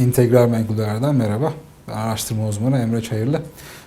İntegral menkul merhaba. Ben araştırma uzmanı Emre Çayırlı.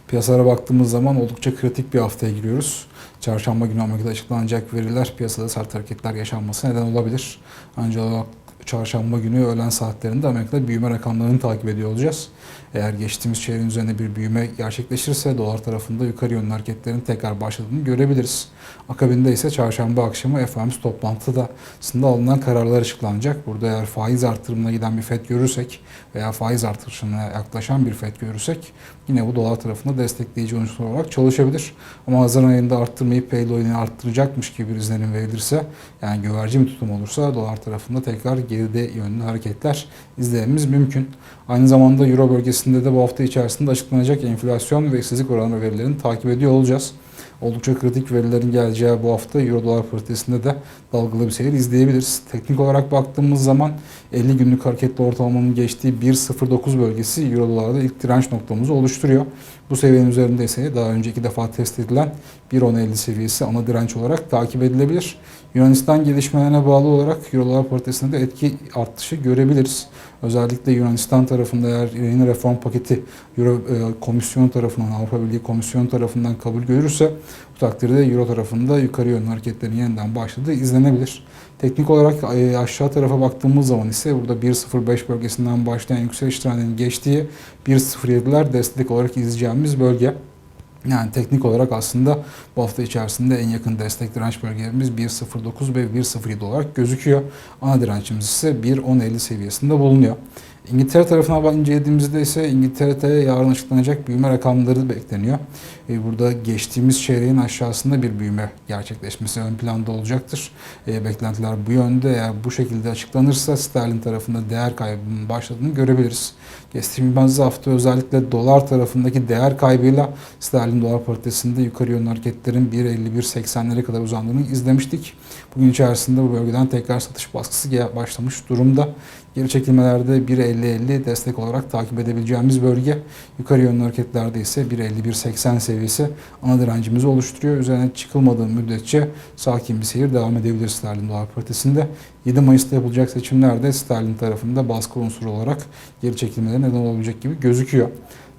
Piyasalara baktığımız zaman oldukça kritik bir haftaya giriyoruz. Çarşamba günü Amerika'da açıklanacak veriler piyasada sert hareketler yaşanması neden olabilir. Ancak çarşamba günü öğlen saatlerinde Amerika'da büyüme rakamlarını takip ediyor olacağız. Eğer geçtiğimiz çeyreğin üzerinde bir büyüme gerçekleşirse dolar tarafında yukarı yönlü hareketlerin tekrar başladığını görebiliriz. Akabinde ise çarşamba akşamı FOMC toplantıda aslında alınan kararlar açıklanacak. Burada eğer faiz artırımına giden bir FED görürsek veya faiz artırışına yaklaşan bir FED görürsek yine bu dolar tarafında destekleyici unsur olarak çalışabilir. Ama Haziran ayında arttırmayıp payload'ini arttıracakmış gibi bir izlenim verilirse yani güvercin bir tutum olursa dolar tarafında tekrar geride yönlü hareketler izlememiz mümkün. Aynı zamanda Euro bölgesinde de bu hafta içerisinde açıklanacak enflasyon ve işsizlik oranı verilerini takip ediyor olacağız. Oldukça kritik verilerin geleceği bu hafta Euro dolar paritesinde de dalgalı bir seyir izleyebiliriz. Teknik olarak baktığımız zaman 50 günlük hareketli ortalamanın geçtiği 1.09 bölgesi Euro dolarda ilk direnç noktamızı oluşturuyor. Bu seviyenin üzerinde ise daha önceki defa test edilen 1.10.50 seviyesi ana direnç olarak takip edilebilir. Yunanistan gelişmelerine bağlı olarak Euro dolar paritesinde de etki artışı görebiliriz. Özellikle Yunanistan tarafında eğer yeni reform paketi Euro e, Komisyonu tarafından, Avrupa Birliği Komisyonu tarafından kabul görürse bu takdirde Euro tarafında yukarı yönlü hareketlerin yeniden başladığı izlenebilir. Teknik olarak e, aşağı tarafa baktığımız zaman ise burada 1.05 bölgesinden başlayan yükseliş trendinin geçtiği 1.07'ler destek olarak izleyeceğimiz bölge. Yani teknik olarak aslında bu hafta içerisinde en yakın destek direnç bölgelerimiz 1.09 ve 1.07 olarak gözüküyor. Ana dirençimiz ise 1.10.50 seviyesinde bulunuyor. İngiltere tarafına incelediğimizde ise İngiltere'de yarın açıklanacak büyüme rakamları bekleniyor. E, Burada geçtiğimiz çeyreğin aşağısında bir büyüme gerçekleşmesi ön planda olacaktır. E, Beklentiler bu yönde. Eğer bu şekilde açıklanırsa sterlin tarafında değer kaybının başladığını görebiliriz. Geçtiğimiz hafta özellikle dolar tarafındaki değer kaybıyla sterlin dolar paritesinde yukarı yönlü hareketlerin 1.51-80'lere kadar uzandığını izlemiştik. Bugün içerisinde bu bölgeden tekrar satış baskısı başlamış durumda. Geri çekilmelerde 1.50-50 destek olarak takip edebileceğimiz bölge. Yukarı yönlü hareketlerde ise 1.51-80 seviyesi ana direncimizi oluşturuyor. Üzerine çıkılmadığı müddetçe sakin bir seyir devam edebilir sterlin dolar paritesinde. 7 Mayıs'ta yapılacak seçimlerde sterlin tarafında baskı unsuru olarak geri çekilmeleri neden olabilecek gibi gözüküyor.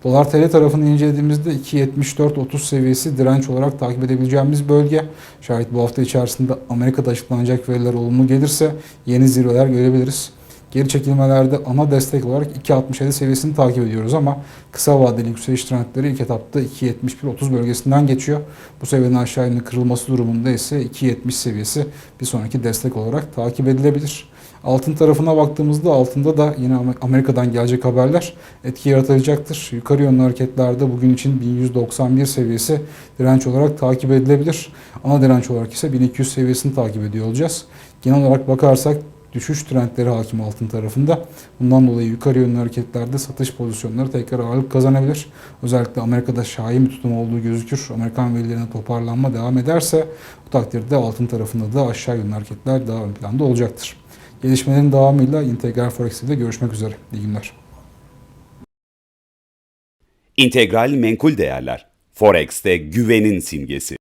Dolar TL tarafını incelediğimizde 2.74-30 seviyesi direnç olarak takip edebileceğimiz bölge. Şayet bu hafta içerisinde Amerika'da açıklanacak veriler olumlu gelirse yeni zirveler görebiliriz. Geri çekilmelerde ana destek olarak 2.67 seviyesini takip ediyoruz ama kısa vadeli yükseliş trendleri ilk etapta 2.71-30 bölgesinden geçiyor. Bu seviyenin aşağı yönlü kırılması durumunda ise 2.70 seviyesi bir sonraki destek olarak takip edilebilir. Altın tarafına baktığımızda altında da yine Amerika'dan gelecek haberler etki yaratacaktır. Yukarı yönlü hareketlerde bugün için 1191 seviyesi direnç olarak takip edilebilir. Ana direnç olarak ise 1200 seviyesini takip ediyor olacağız. Genel olarak bakarsak düşüş trendleri hakim altın tarafında. Bundan dolayı yukarı yönlü hareketlerde satış pozisyonları tekrar ağırlık kazanabilir. Özellikle Amerika'da şahin bir tutum olduğu gözükür. Amerikan verilerine toparlanma devam ederse bu takdirde altın tarafında da aşağı yönlü hareketler daha ön planda olacaktır. Gelişmelerin devamıyla integral forex ile görüşmek üzere. İyi günler. İntegral menkul değerler. Forex'te güvenin simgesi.